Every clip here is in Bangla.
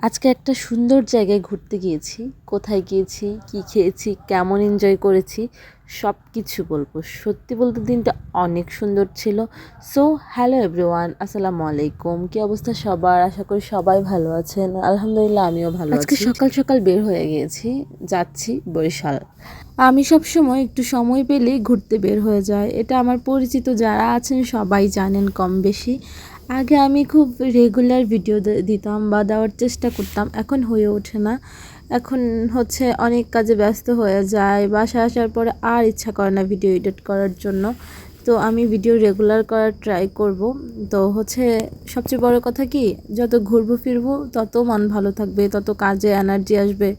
আজকে একটা সুন্দর জায়গায় ঘুরতে গিয়েছি। কোথায় গিয়েছি কি খেয়েছি কেমন এনজয় করেছি সব কিছু বলব। সত্যি বলতে দিনটা অনেক সুন্দর ছিল। সো হ্যালো এভরিওয়ান আসসালামু আলাইকুম। কি অবস্থা সবার? আশা করি সবাই ভালো আছেন। আলহামদুলিল্লাহ আমিও ভালো আজকে সকাল সকাল বের হয়ে গিয়েছি যাচ্ছি বরিশাল। আমি সব সময় একটু সময় পেলেই ঘুরতে বের হয়ে যায় এটা আমার পরিচিত যারা আছেন সবাই জানেন কম বেশি। আগে আমি খুব রেগুলার ভিডিও দিতাম বা দেওয়ার চেষ্টা করতাম এখন হয়ে ওঠে না। এখন হচ্ছে অনেক কাজে ব্যস্ত হয়ে যায়। বাসায় আসার পরে আর ইচ্ছা করে না ভিডিও এডিট করার জন্য। তো আমি ভিডিও রেগুলার করার ট্রাই করব। তো হচ্ছে সবচেয়ে বড় কথা কি, যত ঘুরবো ফিরবো, তত মন ভালো থাকবে, তত কাজে এনার্জি আসবে।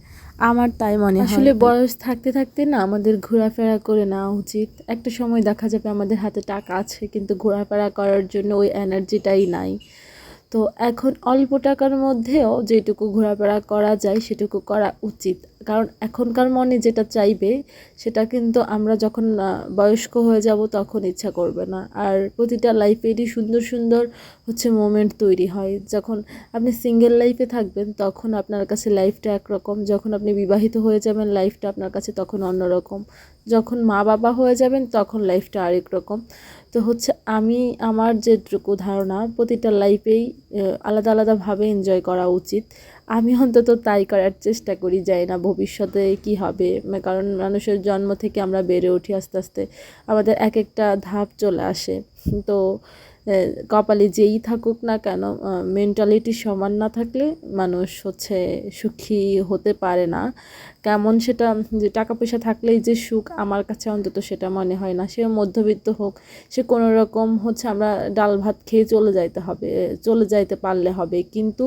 আমার তাই মনে হয়। আসলে বয়স থাকতে থাকতে না আমাদের ঘোরাফেরা করে নেওয়া উচিত। একটা সময় দেখা যাবে আমাদের হাতে টাকা আছে, কিন্তু ঘোরাফেরা করার জন্য ওই এনার্জিটাই নাই। তো এখন অল্প টাকার মধ্যেও যেটুকু ঘোরাফেরা করা যায়, সেটুকু করা উচিত। কারণ এখনকার মনে যেটা চাইবে, সেটা কিন্তু আমরা যখন বয়স্ক হয়ে যাব তখন ইচ্ছা করবে না। আর প্রতিটা লাইফেরই সুন্দর সুন্দর হচ্ছে মোমেন্ট তৈরি হয়। যখন আপনি সিঙ্গেল লাইফে থাকবেন, তখন আপনার কাছে লাইফটা একরকম। যখন আপনি বিবাহিত হয়ে যাবেন লাইফটা আপনার কাছে তখন অন্যরকম। যখন মা বাবা হয়ে যাবেন, তখন লাইফটা আরেক রকম তো হচ্ছে আমি, আমার যেটুকু ধারণা, প্রতিটা লাইফেই আলাদা আলাদাভাবে এনজয় করা উচিত। আমি অন্তত তাই করার চেষ্টা করি যাই না ভবিষ্যতে কি হবে। কারণ মানুষের জন্ম থেকে আমরা বেড়ে উঠি আস্তে আস্তে, আমাদের এক একটা ধাপ চলে আসে। তো কপালে যেই থাকুক না কেন মেন্টালিটি সমান না থাকলে মানুষ হচ্ছে সুখী হতে পারে না। কেমন সেটা, যে টাকা পয়সা থাকলেই যে সুখ, আমার কাছে অন্তত সেটা মনে হয় না। সে মধ্যবিত্ত হোক, সে কোনো রকম হচ্ছে আমরা ডাল ভাত খেয়ে চলে যাইতে হবে, চলে যাইতে পারলে হবে। কিন্তু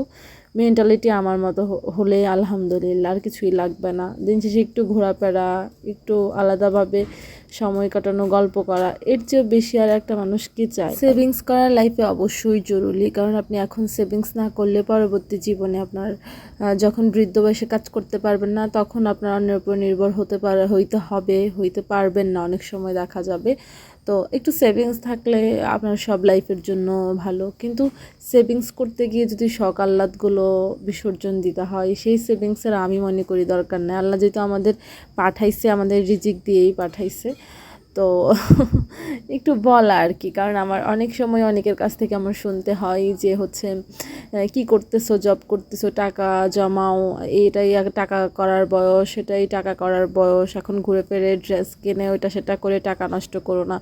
মেন্টালিটি আমার মতো হলে আলহামদুলিল্লাহ আর কিছুই লাগবে না। দিন শেষে একটু ঘোরাফেরা, একটু আলাদাভাবে সময় কাটানো, গল্প করা, এর চেয়েও বেশি আর একটা মানুষ কি চায়? সেভিংস করা লাইফে অবশ্যই জরুরি, কারণ আপনি এখন সেভিংস না করলে পরবর্তী জীবনে আপনার যখন বৃদ্ধ বয়সে কাজ করতে পারবেন না, তখন আপনার অন্যের উপর নির্ভর হতে পারে, হইতে হবে, হইতে পারবেন না। অনেক সময় দেখা যাবে তো একটু সেভিংস থাকলে আপনার সব লাইফের জন্য ভালো। কিন্তু সেভিংস করতে গিয়ে যদি শখ আহ্লাদগুলো বিসর্জন দিতে হয়, সেই সেভিংসের আমি মনে করি দরকার নেই। আল্লাহ যেহেতু আমাদের পাঠাইছে, আমাদের রিজিক দিয়েই পাঠাইছে। তো একটু বলা আর কি। কারণ আমার অনেক সময় অনেকের কাছ থেকে আমার শুনতে হয় যে হচ্ছে কি করতেছো জব করতেছো, টাকা জমাও, এটাই টাকা করার বয়স এটাই টাকা করার বয়স, এখন ঘুরে ফিরে ড্রেস কিনে ওইটা সেটা করে টাকা নষ্ট করো না।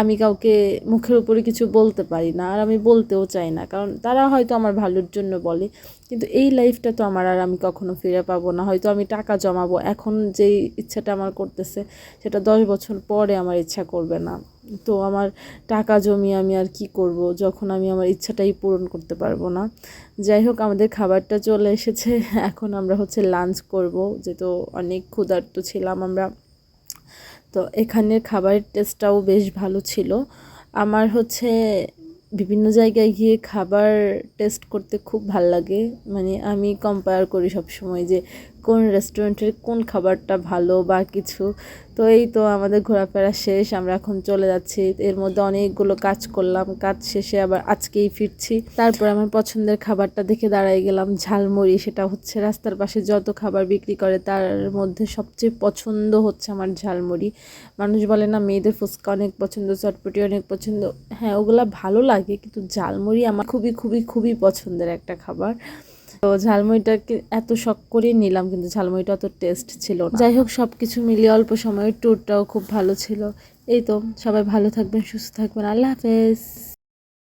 আমি কাউকে মুখের উপরে কিছু বলতে পারি না, আর আমি বলতেও চাই না। কারণ তারা হয়তো আমার ভালোর জন্য বলে কিন্তু এই লাইফটা তো আমার আর আমি কখনো ফিরে পাবো না। হয়তো আমি টাকা জমাবো। এখন যেই ইচ্ছাটা আমার করতেছে, সেটা দশ বছর পরে আমার ইচ্ছা করবে না। তো আমার টাকা জমিয়ে আমি আর কি করব? যখন আমি আমার ইচ্ছাটাই পূরণ করতে পারব না। যাই হোক, আমাদের খাবারটা চলে এসেছে। এখন আমরা হচ্ছে লাঞ্চ করব। যেহেতু অনেক ক্ষুধার্ত ছিলাম আমরা। তো এখানের খাবারের টেস্টটাও বেশ ভালো ছিল। আমার হচ্ছে বিভিন্ন জায়গায় গিয়ে খাবার টেস্ট করতে খুব ভালো লাগে। মানে আমি কম্পেয়ার করি সব সময় যে কোন রেস্টুরেন্টের কোন খাবারটা ভালো বা কিছু। তো এই তো আমাদের ঘোরাফেরা শেষ, আমরা এখন চলে যাচ্ছি। এর মধ্যে অনেকগুলো কাজ করলাম, কাজ শেষে আবার আজকেই ফিরছি। তারপর আমার পছন্দের খাবারটা দেখে দাঁড়াই গেলাম, ঝালমুড়ি। সেটা হচ্ছে রাস্তার পাশে যত খাবার বিক্রি করে, তার মধ্যে সবচেয়ে পছন্দ হচ্ছে আমার ঝালমুড়ি। মানুষ বলে না, মেয়েদের ফুচকা অনেক পছন্দ, চটপটি অনেক পছন্দ। হ্যাঁ ওগুলা ভালো লাগে, কিন্তু ঝালমুড়ি আমার খুবই খুবই খুবই পছন্দের একটা খাবার। তো ঝালমুড়িটাকে এত শখ করে নিলাম, কিন্তু ঝালমুড়িটা অত টেস্ট ছিল না। যাই হোক সব কিছু মিলিয়ে অল্প সময়ের ট্যুরটাও খুব ভালো ছিল। এই তো, সবাই ভালো থাকবেন, সুস্থ থাকবেন। আল্লাহ হাফেজ।